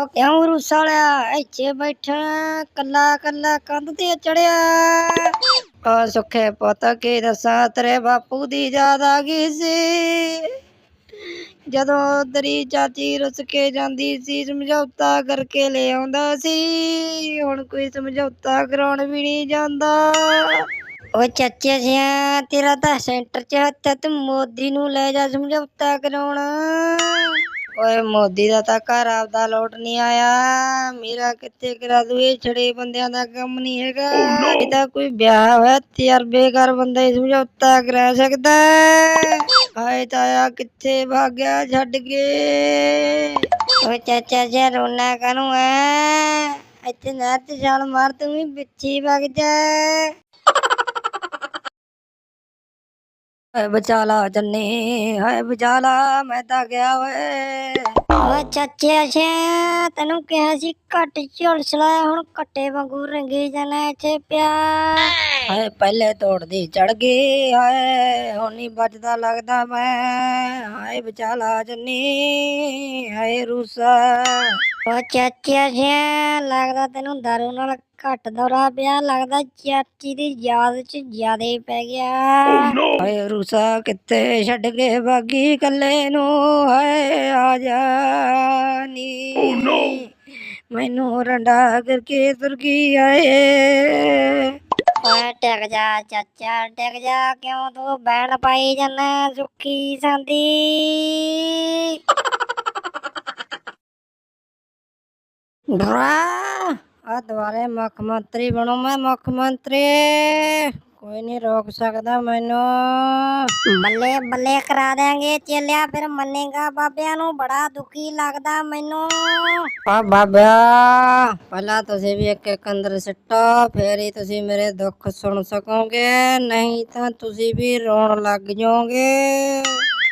ਉਹ ਕਿਉਂ ਰੁਸਾਲਿਆ? ਇੱਥੇ ਬੈਠਾ, ਕੱਲਾ ਕੱਲਾ ਕੰਧ ਤੇ ਚੜਿਆ। ਆ ਸੁੱਖੇ ਪੁੱਤ, ਕੀ ਦੱਸਾਂ? ਤੇਰੇ ਬਾਪੂ ਦੀ ਯਾਦ ਆ ਗਈ ਸੀ। ਜਦੋਂ ਤੇਰੀ ਚਾਚੀ ਰੁੱਸ ਕੇ ਜਾਂਦੀ ਸੀ, ਸਮਝੌਤਾ ਕਰਕੇ ਲੈ ਆਉਂਦਾ ਸੀ। ਹੁਣ ਕੋਈ ਸਮਝੌਤਾ ਕਰਾਉਣ ਵੀ ਨਹੀਂ ਜਾਂਦਾ। ਓ ਚਾਚੇ ਜਿਆ ਤੇਰਾ ਤਾਂ ਸੈਂਟਰ 'ਚ ਹੱਥ ਤੂੰ ਮੋਦੀ ਨੂੰ ਲੈ ਜਾ ਸਮਝੌਤਾ ਕਰਾਉਣ। ਓਏ ਮੋਦੀ ਦਾ ਤਾਂ ਘਰ ਆਪਦਾ ਲੋਟ ਨਹੀਂ ਆਇਆ। ਮੇਰਾ ਕਿੱਥੇ ਕਰਾ ਦੂ? ਇਹ ਛੜੇ ਬੰਦਿਆਂ ਦਾ ਕੰਮ ਨਹੀਂ ਹੈਗਾ। ਇਹ ਤਾਂ ਕੋਈ ਵਿਆਹ ਹੋਇਆ ਤਜਰਬੇਕਾਰ ਬੰਦਾ ਹੀ ਸਮਝੌਤਾ ਕਰਾ ਸਕਦਾ। ਹਾਏ ਤਾਇਆ ਕਿੱਥੇ ਭਾਗਿਆ ਛੱਡ ਕੇ? ਓਏ ਚਾਚਾ ਜੀ ਰੋਣਾ ਕਾਨੂੰ ਐ? ਇੱਥੇ ਨਹਿਰ ਤੇ ਛਾਲ ਮਾਰ ਤੂੰ ਵੀ ਪਿੱਛੇ ਵਗ ਜਾ। ਹਾਏ ਬਚਾ ਲਾ ਜੰਨੇ ਹਾਏ ਬਚਾ ਲਾ ਮੈਂ ਤਾਂ ਗਿਆ ਓਏ। ਓ ਚਾਚੇ ਅੱਛਾ ਤੈਨੂੰ ਕਿਹਾ ਸੀ ਘੱਟ ਝੁਲਸ ਲੈ ਹੁਣ ਕੱਟੇ ਵਾਂਗੂ ਰੰਗੀ ਜਾਣਾ ਇੱਥੇ ਪਿਆ। ਹਾਏ ਪਹਿਲੇ ਤੋੜਦੀ ਚੜ ਗਈ ਹਾਏ ਹੁਣ ਨਹੀਂ ਬਚਦਾ ਲੱਗਦਾ ਮੈਂ। ਹਾਏ ਬਚਾ ਲਾ ਜੰਨੀ ਹਾਏ ਰੂਸਾ। ਓ ਚਾਚੇ ਅੱਛਾ ਲੱਗਦਾ ਤੈਨੂੰ ਦਾਰੂ ਨਾਲ ਘੱਟ ਦੌਰਾ ਪਿਆ ਲੱਗਦਾ ਚਾਚੀ ਦੀ ਯਾਦ ਚ ਜ਼ਿਆਦਾ ਹੀ ਪੈ ਗਿਆ। ਹਾਏ ਰੂਸਾ ਕਿੱਥੇ ਛੱਡ ਕੇ ਬਾਗੀ ਕੱਲੇ ਨੂੰ? ਹਾਏ ਆ ਜਾ ਨੀ। ਮੈਨੂੰ ਰੰਡਾ ਕਰਕੇ ਤੁਰ ਗਈ ਆਏ। ਓਏ ਟਿਕ ਜਾ ਚਾਚਾ ਟਿਕ ਜਾ ਕਿਉਂ ਤੂੰ ਬੈਣ ਪਾਈ ਜਾਂਦਾ ਸੁੱਖੀ ਸੰਦੀ? ਆ ਦੁਆਰੇ ਮੁੱਖ ਮੰਤਰੀ ਬਣੋ ਮੈਂ ਮੁੱਖ ਮੰਤਰੀ। ਕੋਈ ਨਹੀਂ ਰੋਕ ਸਕਦਾ ਮੈਨੂੰ। ਬੱਲੇ ਬੱਲੇ ਕਰਾ ਦੇਾਂਗੇ ਚੇਲਿਆ ਫਿਰ ਮੰਨੇਗਾ ਬਾਬਿਆਂ ਨੂੰ। ਬੜਾ ਦੁਖੀ ਲੱਗਦਾ ਮੈਨੂੰ। ਆ ਬਾਬਿਆ। ਪਹਿਲਾਂ ਤੁਸੀਂ ਵੀ ਇੱਕ ਇੱਕ ਅੰਦਰ ਸਿੱਟੋ ਫੇਰ ਹੀ ਤੁਸੀਂ ਮੇਰੇ ਦੁੱਖ ਸੁਣ ਸਕੋਗੇ। ਨਹੀਂ ਤਾਂ ਤੁਸੀਂ ਵੀ ਰੋਣ ਲੱਗ ਜਾਓਗੇ।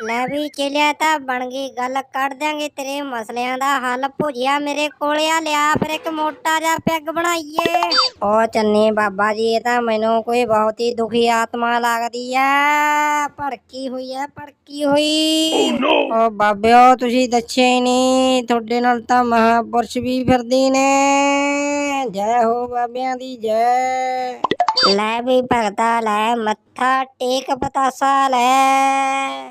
ਲੈ ਵੀ ਚਲਿਆ ਤਾਂ ਬਣ ਗਈ, ਗੱਲ ਕੱਢ ਦਿਆਂਗੇ ਤੇਰੇ ਮਸਲਿਆਂ ਦਾ ਹੱਲ। ਭੁਜਿਆ ਮੇਰੇ ਕੋਲੇ ਆ, ਲਿਆ ਫਿਰ ਇੱਕ ਮੋਟਾ ਜਿਹਾ ਪੈਗ ਬਣਾਈਏ। ਓ ਚੰਨੀ ਬਾਬਾ ਜੀ, ਇਹ ਤਾਂ ਮੈਨੂੰ ਕੋਈ ਬਹੁਤ ਹੀ ਦੁਖੀ ਆਤਮਾ ਲੱਗਦੀ ਆ ਭੜਕੀ ਹੋਈ ਆ ਭੜਕੀ ਹੋਈ। ਓ ਬਾਬਿਓ ਤੁਸੀਂ ਦੱਸੇ ਹੀ ਨਹੀਂ, ਤੁਹਾਡੇ ਨਾਲ ਤਾਂ ਮਹਾਪੁਰਸ਼ ਵੀ ਫਿਰਦੀ ਨੇ। ਜੈ ਹੋ ਬਾਬਿਆਂ ਦੀ ਜੈ। ਲੈ ਵੀ ਭਗਤਾ, ਲੈ ਮੱਥਾ ਟੇਕ ਪਤਾਸਾ ਲੈ।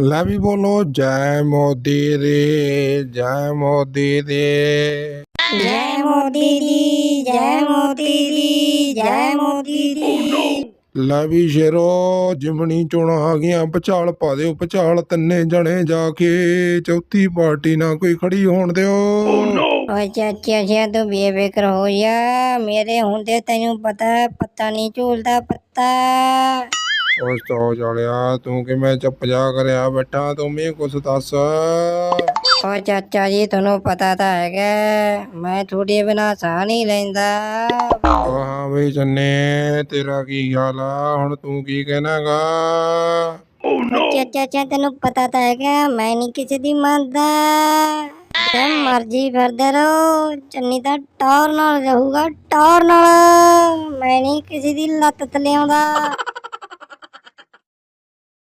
ਲੈ ਵੀ ਬੋਲੋ ਜੈ ਮੋਦੀ ਦੀ ਜੈ ਮੋਦੀ ਦੀ। ਜੈ ਮੋਦੀ ਦੀ ਜੈ ਮੋਦੀ ਦੀ ਜੈ ਮੋਦੀ ਦੀ। ਲੈ ਵੀ ਸ਼ੇਰੋ ਜਿਮਣੀ ਚੋਣਾਂ ਆ ਗਈਆਂ ਪਚਾਲ ਪਾ ਦਿਓ ਪਚਾਲ ਤਿੰਨੇ ਜਣੇ ਜਾ ਕੇ। ਚੌਥੀ ਪਾਰਟੀ ਨਾ ਕੋਈ ਖੜੀ ਹੋਣ ਦਿਓ। ਓਏ ਚਾਚਾ ਜੀ ਤੂੰ ਬੇਫਿਕਰ ਹੋ ਜਾ ਮੇਰੇ ਹੁੰਦੇ ਤੈਨੂੰ ਪਤਾ ਪੱਤਾ ਨਹੀਂ ਝੂਲਦਾ ਪੱਤਾ। ਉਸ ਤੋਂ ਚਾਲਿਆ ਤੂੰ ਕਿਵੇਂ ਚੁੱਪ ਜਾ ਕਰਿਆ ਬੈਠਾ? ਤੂੰ ਵੀ ਕੁਛ ਦੱਸ। ਓ ਚਾਚਾ ਜੀ ਤੁਹਾਨੂੰ ਪਤਾ ਤਾਂ ਹੈਗਾ ਮੈਂ ਤੁਹਾਡੇ ਬਿਨਾ ਸਾਹ ਨਹੀਂ ਲੈਂਦਾ। ਉਹ ਹਾਂ ਵੀ ਚੰਨੇ ਤੇਰਾ ਕੀ ਹਾਲ ਆ? ਹੁਣ ਤੂੰ ਕੀ ਕਹਿਣਾਗਾ? ਓ ਚਾਚਾ ਜੀ ਤੈਨੂੰ ਪਤਾ ਤਾਂ ਹੈਗਾ ਮੈਂ ਨਹੀਂ ਕਿਸੇ ਦੀ ਮੰਨਦਾ। ਜੇ ਮਰਜ਼ੀ ਫਿਰਦੇ ਰਹੋ ਚੰਨੀ ਤਾਂ ਟੌਰ ਨਾਲ ਰਹੂਗਾ ਟੌਰ ਨਾਲ। ਮੈਂ ਨਹੀਂ ਕਿਸੇ ਦੀ ਲੱਤ ਤੇ ਲਿਆਉਂਦਾ।